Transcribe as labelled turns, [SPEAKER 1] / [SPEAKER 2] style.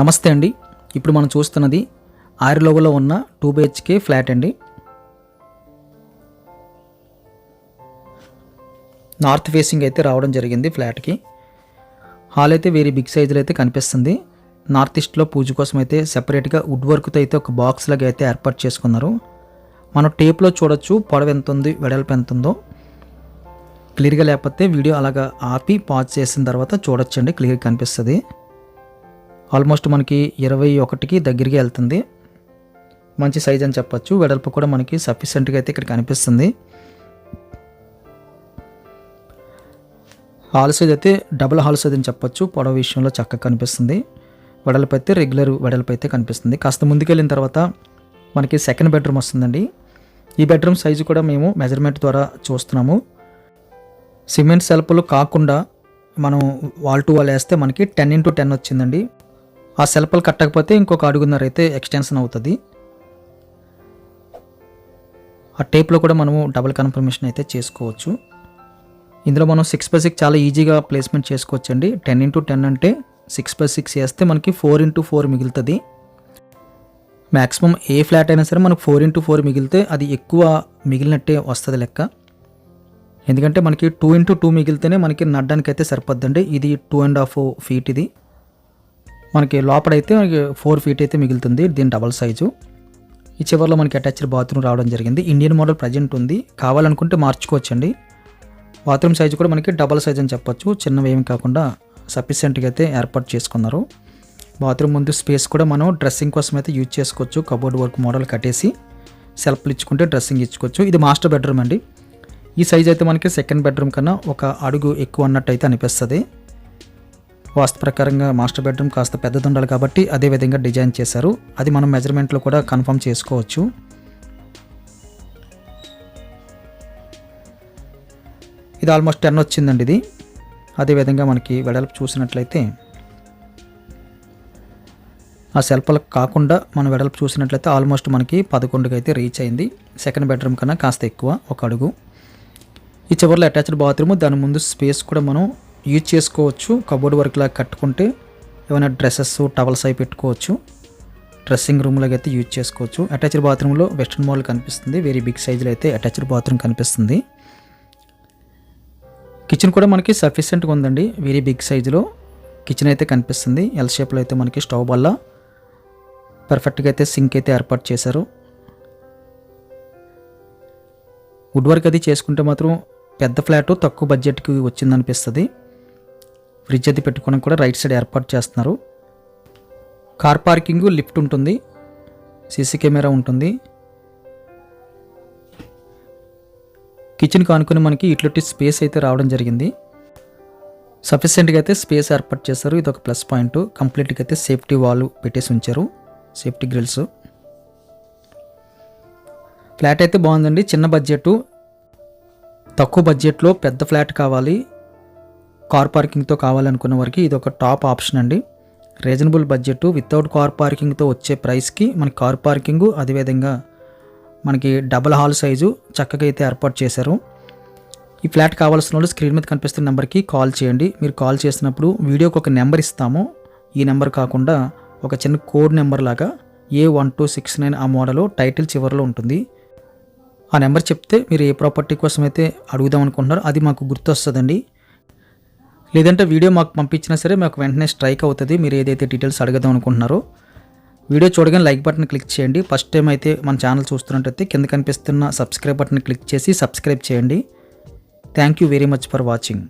[SPEAKER 1] నమస్తే అండి. ఇప్పుడు మనం చూస్తున్నది ఆరిలోగలో ఉన్న టూ బిహెచ్కే ఫ్లాట్ అండి. నార్త్ ఫేసింగ్ అయితే రావడం జరిగింది ఫ్లాట్కి హాల్ అయితే వేరే బిగ్ సైజులో అయితే కనిపిస్తుంది. నార్త్ ఈస్ట్లో పూజ కోసం అయితే సెపరేట్గా వుడ్ వర్క్తో అయితే ఒక బాక్స్ లాగా అయితే ఏర్పాటు చేసుకున్నారు. మనం టేప్లో చూడొచ్చు పొడవు ఎంత ఉంది వెడల్పు ఎంత ఉందో. క్లియర్గా లేకపోతే వీడియో అలాగా ఆపి పాజ్ చేసిన తర్వాత చూడొచ్చండి క్లియర్గా కనిపిస్తుంది. ఆల్మోస్ట్ మనకి ఇరవై ఒకటికి దగ్గరికి వెళ్తుంది. మంచి సైజ్ అని చెప్పచ్చు. వెడల్పు కూడా మనకి సఫిషియెంట్గా అయితే ఇక్కడ కనిపిస్తుంది. హాల్ సైజ్ అయితే డబుల్ హాల్ సైజ్ అని చెప్పొచ్చు. పొడవ విషయంలో చక్కగా కనిపిస్తుంది. వెడల్పు అయితే రెగ్యులర్ వెడల్పు అయితే కనిపిస్తుంది. కాస్త ముందుకెళ్ళిన తర్వాత మనకి సెకండ్ బెడ్రూమ్ వస్తుందండి. ఈ బెడ్రూమ్ సైజు కూడా మేము మెజర్మెంట్ ద్వారా చూస్తున్నాము. సిమెంట్ సెల్ఫ్లు కాకుండా మనం వాల్ టు వాల్ వేస్తే మనకి టెన్ ఇంటూ టెన్ వచ్చిందండి. ఆ సెల్ఫ్లు కట్టకపోతే ఇంకొక అడుగున్నర అయితే ఎక్స్టెన్షన్ అవుతుంది. ఆ టేప్లో కూడా మనము డబుల్ కన్ఫర్మేషన్ అయితే చేసుకోవచ్చు. ఇందులో మనం సిక్స్ బై సిక్స్ చాలా ఈజీగా ప్లేస్మెంట్ చేసుకోవచ్చు అండి టెన్ ఇంటూ టెన్ అంటే సిక్స్ బై సిక్స్ వేస్తే మనకి ఫోర్ ఇంటూ ఫోర్ మిగులుతుంది. మ్యాక్సిమం ఏ ఫ్లాట్ అయినా సరే మనకు ఫోర్ ఇంటూ ఫోర్ మిగిలితే అది ఎక్కువ మిగిలినట్టే వస్తుంది లెక్క. ఎందుకంటే మనకి టూ ఇంటూ టూ మిగిలితేనే మనకి నడ్డానికి అయితే సరిపోద్దండి. ఇది టూ అండ్ హాఫ్ ఫీట్ ఇది. మనకి లోపలైతే మనకి ఫోర్ ఫీట్ అయితే మిగులుతుంది. దీని డబల్ సైజు. ఈ చివరిలో మనకి అటాచ్డ్ బాత్రూమ్ రావడం జరిగింది. ఇండియన్ మోడల్ ప్రజెంట్ ఉంది. కావాలనుకుంటే మార్చుకోవచ్చండి. బాత్రూమ్ సైజు కూడా మనకి డబల్ సైజ్ అని చెప్పొచ్చు. చిన్నవి ఏమి కాకుండా సఫిషియెంట్గా అయితే ఏర్పాటు చేసుకున్నారు. బాత్రూమ్ ముందు స్పేస్ కూడా మనం డ్రెస్సింగ్ కోసం అయితే యూజ్ చేసుకోవచ్చు. కబోర్డ్ వర్క్ మోడల్ కట్టేసి సెల్ఫ్లు ఇచ్చుకుంటే డ్రెస్సింగ్ ఇచ్చుకోవచ్చు. ఇది మాస్టర్ బెడ్రూమ్ అండి. ఈ సైజ్ అయితే మనకి సెకండ్ బెడ్రూమ్ కన్నా ఒక అడుగు ఎక్కువ అన్నట్టు అయితే అనిపిస్తుంది. వాస్తు ప్రకారంగా మాస్టర్ బెడ్రూమ్ కాస్త పెద్దది ఉండాలి కాబట్టి అదే విధంగా డిజైన్ చేశారు. అది మనం మెజర్మెంట్లో కూడా కన్ఫర్మ్ చేసుకోవచ్చు. ఇది ఆల్మోస్ట్ టెన్ వచ్చిందండి ఇది. అదేవిధంగా మనకి వెడల్పు చూసినట్లయితే ఆ సెల్ఫలకు కాకుండా మనం వెడల్పు చూసినట్లయితే ఆల్మోస్ట్ మనకి పదకొండుకి అయితే రీచ్ అయింది. సెకండ్ బెడ్రూమ్ కన్నా కాస్త ఎక్కువ ఒక అడుగు. ఈ చివరిలో అటాచ్డ్ బాత్రూమ్ దాని ముందు స్పేస్ కూడా మనం యూజ్ చేసుకోవచ్చు. కబోర్డ్ వర్క్ లాగా కట్టుకుంటే ఏమైనా డ్రెస్సెస్ టవల్స్ అవి పెట్టుకోవచ్చు. డ్రెస్సింగ్ రూమ్లోకి అయితే యూజ్ చేసుకోవచ్చు. అటాచ్డ్ బాత్రూంలో వెస్ట్రన్ మోడల్ కనిపిస్తుంది. వెరీ బిగ్ సైజులో అయితే అటాచ్డ్ బాత్రూమ్ కనిపిస్తుంది. కిచెన్ కూడా మనకి సఫిషియెంట్గా ఉందండి. వెరీ బిగ్ సైజులో కిచెన్ అయితే కనిపిస్తుంది. ఎల్ షేప్లో అయితే మనకి స్టవ్ వల్ల పర్ఫెక్ట్గా అయితే సింక్ అయితే ఏర్పాటు చేశారు. వుడ్ వర్క్ అది చేసుకుంటే మాత్రం పెద్ద ఫ్లాట్ తక్కువ బడ్జెట్కి వచ్చిందనిపిస్తుంది. ఫ్రిడ్జ్ అది పెట్టుకోవడానికి కూడా రైట్ సైడ్ ఏర్పాటు చేస్తున్నారు. కార్ పార్కింగ్ లిఫ్ట్ ఉంటుంది. సీసీ కెమెరా ఉంటుంది. కిచెన్ కానుకొని మనకి ఇట్లాంటి స్పేస్ అయితే రావడం జరిగింది. సఫిషియెంట్గా అయితే స్పేస్ ఏర్పాటు చేశారు. ఇది ఒక ప్లస్ పాయింట్. కంప్లీట్గా అయితే సేఫ్టీ వాల్ పెట్టేసి ఉంచారు. Safety grills. ఫ్లాట్ అయితే బాగుందండి. చిన్న బడ్జెట్ తక్కువ బడ్జెట్లో పెద్ద ఫ్లాట్ కావాలి. కార్ పార్కింగ్తో కావాలనుకున్న వారికి ఇది ఒక టాప్ ఆప్షన్ అండి. రీజనబుల్ బడ్జెట్ వితౌట్ కార్ పార్కింగ్తో వచ్చే ప్రైస్కి మనకి కార్ పార్కింగు అదేవిధంగా మనకి డబల్ హాల్ సైజు చక్కగా అయితే ఏర్పాటు చేశారు. ఈ ఫ్లాట్ కావాల్సిన వాళ్ళు స్క్రీన్ మీద కనిపిస్తున్న నెంబర్కి కాల్ చేయండి. మీరు కాల్ చేసినప్పుడు వీడియోకి ఒక నెంబర్ ఇస్తాము. ఈ నెంబర్ కాకుండా ఒక చిన్న కోడ్ నెంబర్ లాగా A one two six nine ఆ మోడల్ టైటిల్ చివరిలో ఉంటుంది. ఆ నెంబర్ చెప్తే మీరు ఏ ప్రాపర్టీ కోసం అయితే అడుగుదాం అనుకుంటున్నారో అది మాకు గుర్తొస్తుందండి. లేదంటే వీడియో మాకు పంపించినా సరే మాకు వెంటనే స్ట్రైక్ అవుతుంది. మీరు ఏదైతే డీటెయిల్స్ అడగదాం అనుకుంటున్నారో వీడియో చూడగానే లైక్ బటన్ క్లిక్ చేయండి. ఫస్ట్ టైం అయితే మన ఛానల్ చూస్తున్నట్టయితే కింద కనిపిస్తున్న సబ్స్క్రైబ్ బటన్ క్లిక్ చేసి సబ్స్క్రైబ్ చేయండి. Thank you very much for watching